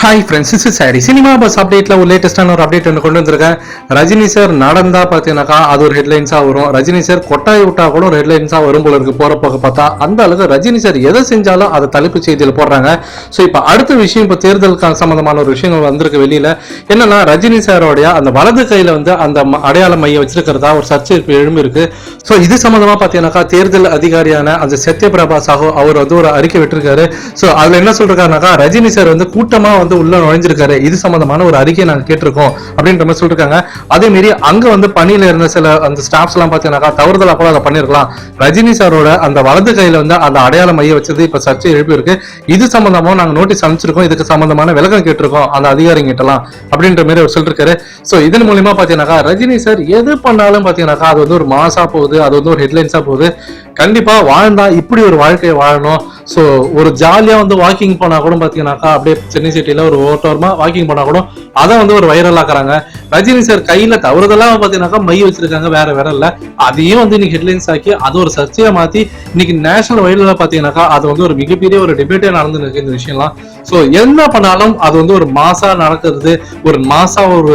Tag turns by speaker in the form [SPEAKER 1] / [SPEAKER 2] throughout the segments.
[SPEAKER 1] Hi friends is sorry cinema buzz அப்டேட்ல ஒரு லேட்டஸ்டான ஒரு update ஒன்று கொண்டு வந்திருக்கேன். ரஜினி சார் நடந்தா பார்த்தீங்கன்னாக்கா அது ஒரு ஹெட்லைன்ஸாக வரும். ரஜினி சார் கொட்டாய் விட்டா கூட ஒரு ஹெட்லைன்ஸாக வரும் போல இருக்கு. போகிற போக பார்த்தா அந்த அளவுக்கு ரஜினி சார் எதை செஞ்சாலும் அதை தலைப்பு செய்தியில் போடுறாங்க. ஸோ இப்போ அடுத்த விஷயம் இப்போ தேர்தலுக்கு சம்மந்தமான ஒரு விஷயங்கள் வந்திருக்கு வெளியில. என்னன்னா ரஜினி சாரோடைய அந்த வலது கையில் வந்து அந்த ம- அடையாள மையம் வச்சிருக்கிறதா ஒரு சர்ச்சை இப்போ எழும்பி இருக்கு. ஸோ இது சம்மந்தமாக பார்த்தீங்கன்னாக்கா தேர்தல் அதிகாரியான அந்த சத்யபிரபா சாஹூ அவர் வந்து ஒரு அறிக்கை விட்டுருக்காரு. ஸோ அதில் என்ன சொல்கிறாருனாக்கா ரஜினி சார் வந்து கூட்டமாக வந்து உள்ள நுழைஞ்சிருக்காரு. இது சம்பந்தமான ஒரு அறிக்கையை நாங்க கேட்டிருக்கோம் அப்படின்ற மாதிரி சொல்லிருக்காங்க. அதே மாரி அங்க வந்து பணியில இருந்த சில அந்த ஸ்டாஃப்ஸ் எல்லாம் பாத்தீங்கன்னாக்கா தவறுதலா கூட அதை பண்ணிருக்கலாம். ரஜினி சாரோட அந்த வலது கையில வந்து அந்த அடையாள மையம் வச்சது இப்ப சர்ச்சை எழுப்பி இருக்கு இது சம்பந்தமா நாங்க நோட்டீஸ் அனுப்பிச்சிருக்கோம். இதுக்கு சம்பந்தமான விளக்கம் கேட்டிருக்கோம். அந்த அதிகாரிங்க கிட்டலாம் அப்படின்ற மாதிரி அவர் சொல்லிருக்காரு. சோ இதன் மூலியமா பாத்தீங்கன்னாக்கா ரஜினி சார் எது பண்ணாலும் பாத்தீங்கன்னாக்கா அது வந்து ஒரு மாசா போகுது. அது வந்து ஒரு ஹெட்லைன்ஸா போகுது. கண்டிப்பா வாழ்ந்தா இப்படி ஒரு வாழ்க்கையை வாழணும். ஸோ ஒரு ஜாலியா வந்து வாக்கிங் போனா கூட பாத்தீங்கன்னாக்கா அப்படியே சென்னை சிட்டியில சிட்டில ஒரு ஓட்டோரமாக வாக்கிங் போனா கூட அதை வந்து ஒரு வைரல் ஆக்குறாங்க. ரஜினி சார் கையில தவறுதலா பாத்தீங்கன்னாக்கா மை வச்சிருக்காங்க வேற வேற இல்ல அதையும் வந்து இன்னைக்கு ஹெட்லைன்ஸ் ஆக்கி அது ஒரு சர்ச்சையா மாத்தி இன்னைக்கு நேஷனல் வைரலா பாத்தீங்கன்னாக்கா அது வந்து ஒரு மிகப்பெரிய ஒரு டிபேட்டே நடந்து இருக்கு இந்த விஷயம்லாம். ஸோ என்ன பண்ணாலும் அது வந்து ஒரு மாசா நடக்கிறது ஒரு மாசா ஒரு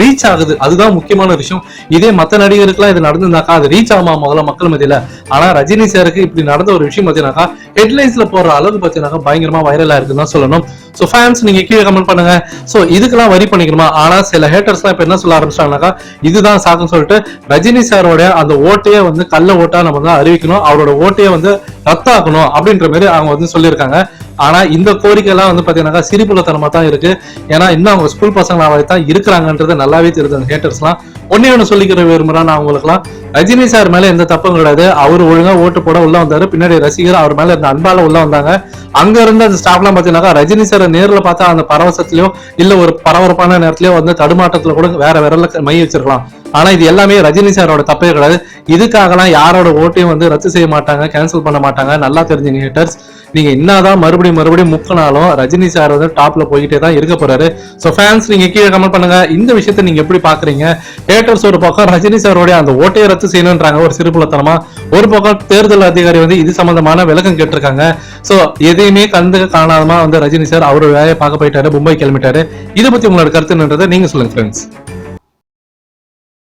[SPEAKER 1] ரீச் ஆகுது. அதுதான் முக்கியமான விஷயம். இதே மத்த நடிகருக்குலாம் இது நடந்திருந்தாக்கா அது ரீச் ஆகுமா முதல்ல மக்கள் மத்தியில? ஆனா ரஜினி சாருக்கு இப்படி நடந்த ஒரு விஷயம் பார்த்தீங்கன்னாக்கா ஹெட்லைன்ஸ்ல போற அளவுக்கு பார்த்தீங்கன்னாக்கா பயங்கரமா வைரலா இருக்குன்னு தான் சொல்லணும். ஸோ ஃபேன்ஸ் நீங்க கீழே கமெண்ட் பண்ணுங்க. ஸோ இதுக்கெல்லாம் வரி பண்ணிக்கணுமா? ஆனா சில ஹேட்டர்ஸ்லாம் இப்ப என்ன சொல்ல ஆரம்பிச்சிட்டாங்கனாக்கா இதுதான் சாக்குன்னு சொல்லிட்டு ரஜினி சாரோட அந்த ஓட்டையே வந்து கள்ள ஓட்டா நம்ம வந்து அறிவிக்கணும். அவரோட ஓட்டையை வந்து ரத்தாக்கணும் அப்படின்ற மாதிரி அவங்க வந்து சொல்லியிருக்காங்க. ஆனா இந்த கோரிக்கை எல்லாம் வந்து பாத்தீங்கன்னாக்கா சிரிப்புலத்தனமா தான் இருக்கு. ஏன்னா இன்னும் அவங்க ஸ்கூல் பசங்களாவே தான் இருக்கிறாங்கன்றது நல்லாவே தெரியுது அந்த ஹேட்டர்ஸ்லாம் ஒன்னே ஒன்று சொல்லிக்கிற விரும்புறான் நான் அவங்களுக்குலாம் ரஜினி சார் மேல எந்த தப்பும் கிடையாது. அவர் ஒழுங்கா ஓட்டு போட உள்ள வந்தாரு. பின்னாடி ரசிகர் அவர் மேல இருந்த அன்பால உள்ள வந்தாங்க. அங்க இருந்த அந்த ஸ்டாஃப்லாம் பாத்தீங்கன்னாக்கா ரஜினி சார் நேர்ல பார்த்தா அந்த பரவசத்திலயோ இல்ல ஒரு பரபரப்பான நேரத்திலயோ வந்து தடுமாட்டத்துல கூட வேற விரல மை வச்சிருக்கலாம். ஆனா இது எல்லாமே ரஜினி சாரோட தப்பே கிடையாது. இதுக்காகலாம் யாரோட ஓட்டையும் வந்து ரத்து செய்ய மாட்டாங்க கேன்சல் பண்ண மாட்டாங்க. நல்லா தெரிஞ்சுங்க ஹேட்டர்ஸ் நீங்க என்னதான் மறுபடியும் மறுபடியும் முக்கினாலும் ரஜினி சார் வந்து டாப்ல போய்கிட்டே தான் இருக்க போறாரு. சோ ஃபேன்ஸ் நீங்க கீழே கமெண்ட் பண்ணுங்க. இந்த விஷயத்த நீங்க எப்படி பாக்குறீங்க? ஹேட்டர்ஸ் ஒரு பக்கம் ரஜினி சாரோடைய அந்த ஓட்டையை ரத்து செய்யணும்ன்றாங்க ஒரு சிறுபுலத்தனமா. ஒரு பக்கம் தேர்தல் அதிகாரி வந்து இது சம்பந்தமான விளக்கம் கேட்டிருக்காங்க. சோ எதையுமே கண்டு காணாதமா வந்து ரஜினி சார் அவரு வேலையை பார்க்க போயிட்டாரு மும்பை கிளம்பிட்டாரு. இதை பத்தி உங்களோட கருத்துன்றதை நீங்க சொல்லுங்க ஃப்ரெண்ட்ஸ்